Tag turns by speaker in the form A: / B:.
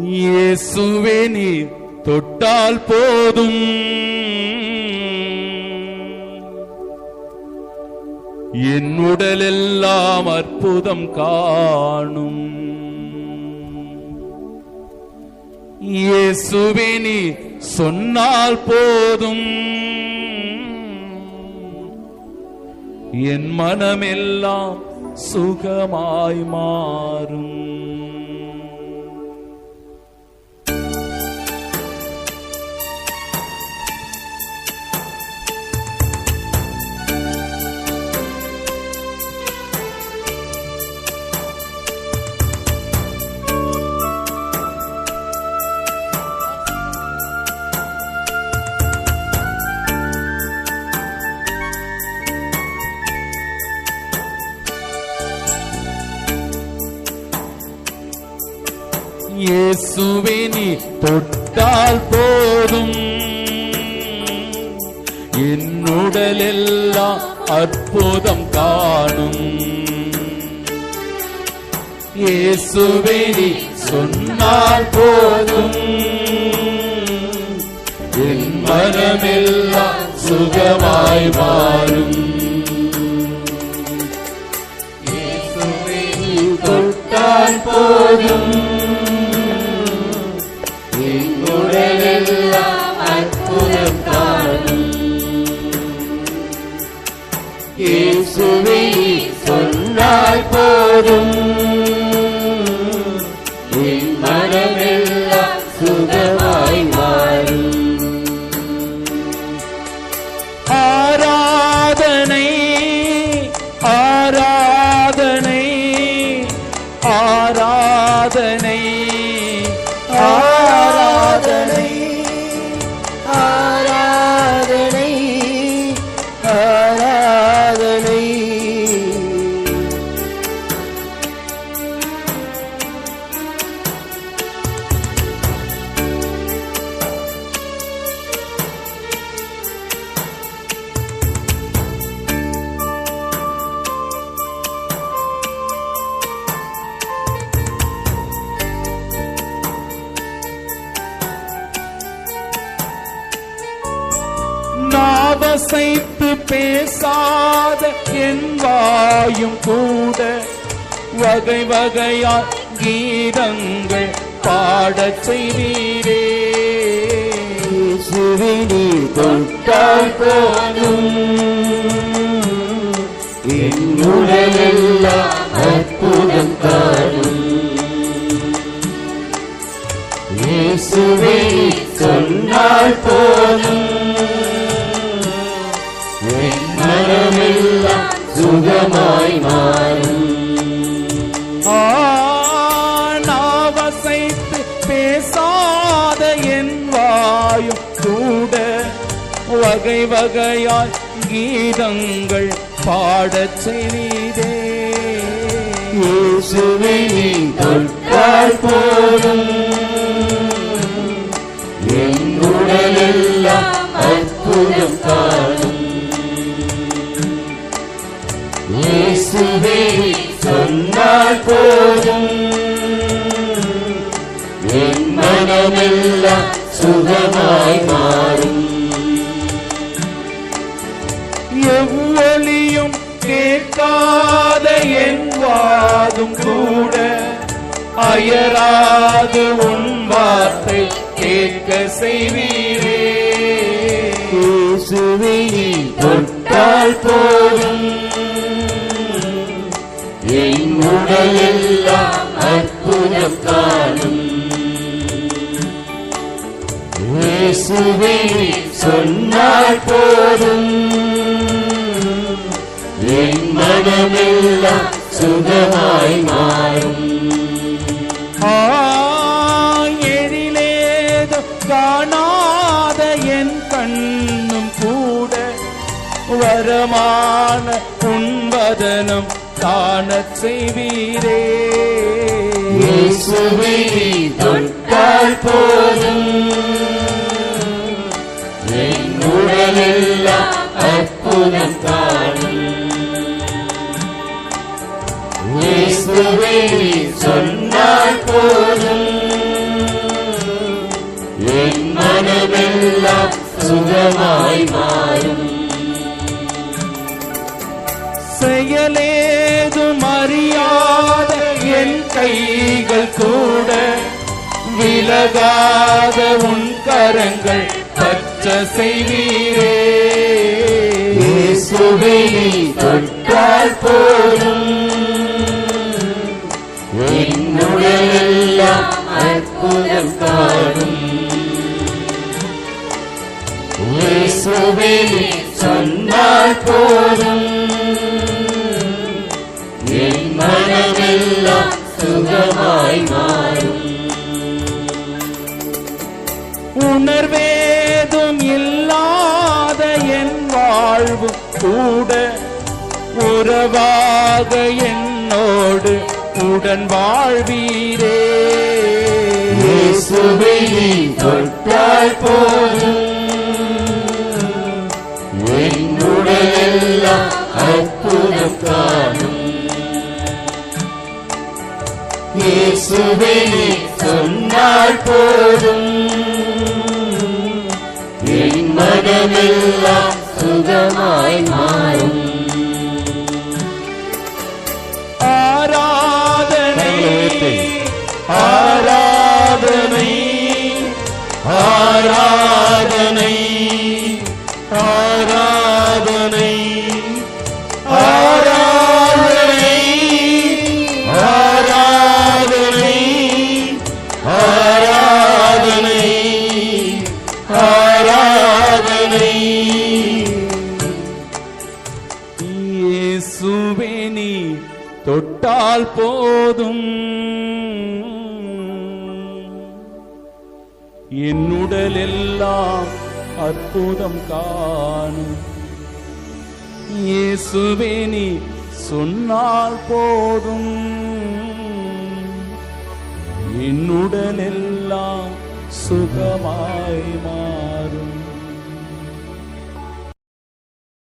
A: இயேசுவே நீ தொட்டால் போதும். என் உடலெல்லாம் அற்புதம் காணும். இயேசுவே நீ சொன்னால் போதும். என் மனமெல்லாம் சுகமாய் மாறும். இயேசுவே நீ தொட்டால் போதும். என்னுடலெல்லாம் அற்புதம் காணும். இயேசுவே நீ சொன்னால் போதும். என் மனமெல்லாம் சுகமாய் மாறும். இயேசுவே சொன்னால் போதும்? அசைத்து பேசாத என் வாயும் கூட. வகை வகையாய் கீதங்கள் பாடச் செய்வீரே.
B: இயேசுவினி தொட்டால் போதும். என் அற்புதம் காணும். இயேசுவே சொன்னால் போதும். மாறும்
A: நாவசைத்து பேசாத என் வாயும் கூட வகை வகையாய் கீதங்கள் பாடச் செய்வீரே
B: இயேசுவை நீ தொட்டால் போதும் இயேசுவை சொன்னால் போதும். என் மனமெல்லாம் சுகமாய் மாறும்.
A: எவ்வளியும் கேட்காத என் வாதும் கூட அயராது உன் வார்த்தை கேட்க செய்வீரே.
B: உடலெல்லாம் அற்புதம் காணும். இயேசுவை சொன்னால் போதும். என் மனமெல்லாம் சுகமாய் மாறும்.
A: ஆ, காணாத என் கண்ணும் கூட வரமான உன்வதனம் காணச் செய்வீரே
B: இயேசுவை தொட்டால் போதும். என் உடலெல்லாம் அற்புதம் காணும். சொன்னால் போதும். என் மனமெல்லாம்
A: சுகமாய் மாறும். செயலை கைகள் கூட விலகாத உன் கரங்கள் பச்ச செய்வீரே.
B: இயேசுவை நீ தொட்டால் போதும். என்னுடலெல்லாம் அற்புதம் காணும். இயேசுவை சொன்னால் போதும். சுகமாய் மாறும்
A: உணர்வேதும் இல்லாத என் வாழ்வு கூட உறவாக என்னோடு உடன் வாழ்வீரே.
B: இயேசுவை தொட்டால் போதும். இயேசுவை சொன்னால் போதும். என் மனமெல்லாம் சுகமாய் மாறும்.
A: ஆராதனை. ஆராதனை ஆராதனை. நீ தொட்டால் போதும். என்னுடல் எல்லாம் அற்புதம் காணும். இயேசுவே நீ சொன்னால் போதும். என்னுடல் எல்லாம் சுகமாய் மாறும்.